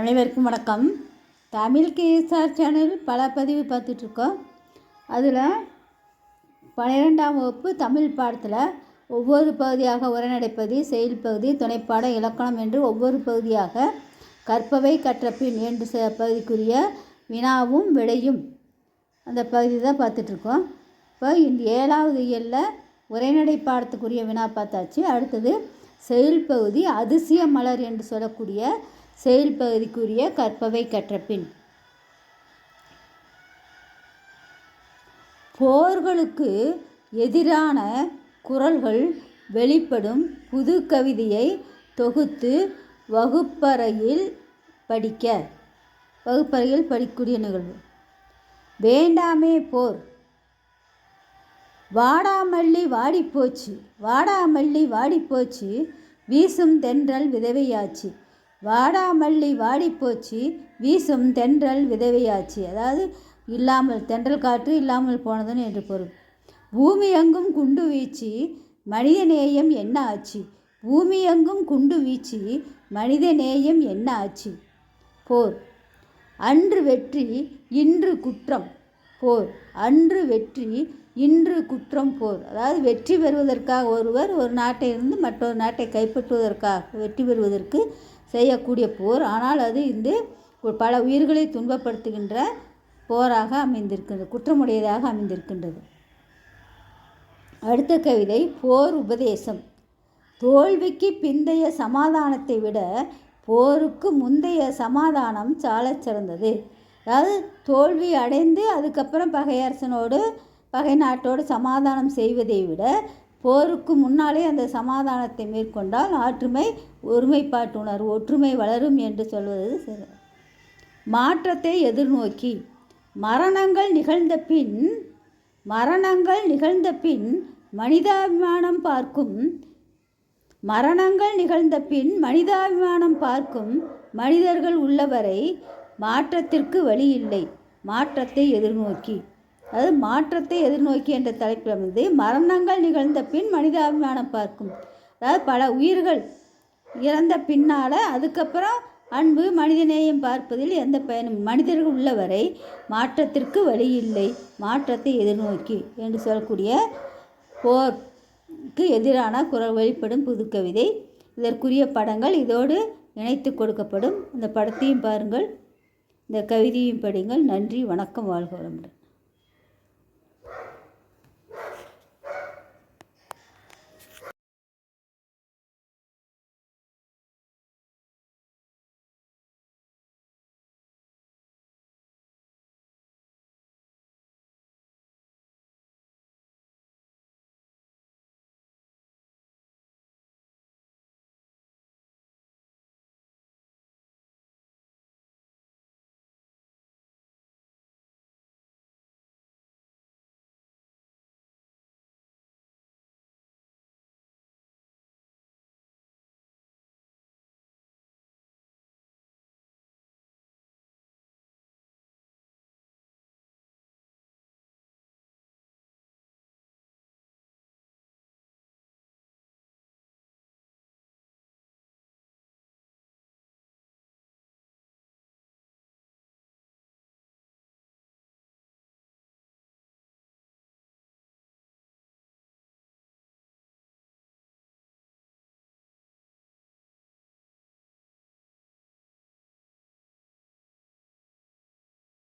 அனைவருக்கும் வணக்கம். Tamil KSR channel பல பதிவு பார்த்துட்ருக்கோம். அதில் பன்னிரெண்டாம் வகுப்பு தமிழ் பாடத்தில் ஒவ்வொரு பகுதியாக உரைநடைப்பகுதி செயல் பகுதி துணைப்பாடம் இலக்கணம் என்று ஒவ்வொரு பகுதியாக கற்பவை கற்றப்பின் என்று ச பகுதிக்குரிய வினாவும் விடையும் அந்த பகுதி தான் பார்த்துட்ருக்கோம். இப்போ இந்த ஏழாவது இயலில் உரைநடை பாடத்துக்குரிய வினா பார்த்தாச்சு. அடுத்தது செயல் பகுதி அதிசய மலர் என்று சொல்லக்கூடிய செயல் பகுதிக்குரிய கற்பவை கற்றபின் போர்களுக்கு எதிரான குரல்கள் வெளிப்படும் புது கவிதையை தொகுத்து வகுப்பறையில் படிக்க வகுப்பறையில் படிக்கூடிய நிகழ்வு. வேண்டாமே போர். வாடாமல்லி வாடிப்போச்சு வாடாமல்லி வாடிப்போச்சு வீசும் தென்றல் விதவையாச்சு. வாடாமல்லி வாடிப்போச்சு வீசும் தென்றல் விதவையாச்சு. அதாவது இல்லாமல் தென்றல் காற்று இல்லாமல் போனதுன்னு என்று பொருள். பூமி எங்கும் குண்டு வீச்சு மனித நேயம் என்ன ஆச்சு? பூமி எங்கும் குண்டு வீச்சு மனித நேயம் என்ன ஆச்சு? போர். அன்று வெற்றி இன்று குற்றம். போர். அன்று வெற்றி இன்று குற்றம் போர். அதாவது வெற்றி பெறுவதற்காக ஒருவர் ஒரு நாட்டை இருந்து மற்றொரு நாட்டை கைப்பற்றுவதற்காக வெற்றி பெறுவதற்கு செய்யக்கூடிய போர். ஆனால் அது இன்று பல உயிர்களை துன்பப்படுத்துகின்ற போராக அமைந்திருக்கின்றது குற்றமுடையதாக அமைந்திருக்கின்றது. அடுத்த கவிதை போர் உபதேசம். தோல்விக்கு பிந்தைய சமாதானத்தை விட போருக்கு முந்தைய சமாதானம் சால சிறந்தது. அதாவது தோல்வி அடைந்து அதுக்கப்புறம் பகையரசனோடு பகை நாட்டோடு சமாதானம் செய்வதை விட போருக்கு முன்னாலே அந்த சமாதானத்தை மேற்கொண்டால் ஆற்றுமை ஒருமைப்பாட்டு உணர்வு ஒற்றுமை வளரும் என்று சொல்வது சரி மாற்றத்தை எதிர்நோக்கி மரணங்கள் நிகழ்ந்த பின் மரணங்கள் நிகழ்ந்த பின் மனிதாபிமானம் பார்க்கும் மரணங்கள் நிகழ்ந்த பின் மனிதாபிமானம் பார்க்கும் மனிதர்கள் உள்ளவரை மாற்றத்திற்கு வழி இல்லை மாற்றத்தை எதிர்நோக்கி. அதாவது மாற்றத்தை எதிர்நோக்கி என்ற தலைப்பில் வந்து மரணங்கள் நிகழ்ந்த பின் மனிதாபிமானம் பார்க்கும். அதாவது பல உயிர்கள் இறந்த பின்னால் அதுக்கப்புறம் அன்பு மனிதநேயம் பார்ப்பதில் எந்த பயனும் மனிதர்கள் உள்ளவரை மாற்றத்திற்கு வழி இல்லை. மாற்றத்தை எதிர்நோக்கி என்று சொல்லக்கூடிய போர்க்கு எதிரான குரல் வெளிப்படும் புதுக்கவிதை. இதற்குரிய படங்கள் இதோடு இணைத்து கொடுக்கப்படும். இந்த படத்தையும் பாருங்கள். இந்த கவிதையும் படிங்கள் நன்றி வணக்கம் வாழ்க வளமுடன்.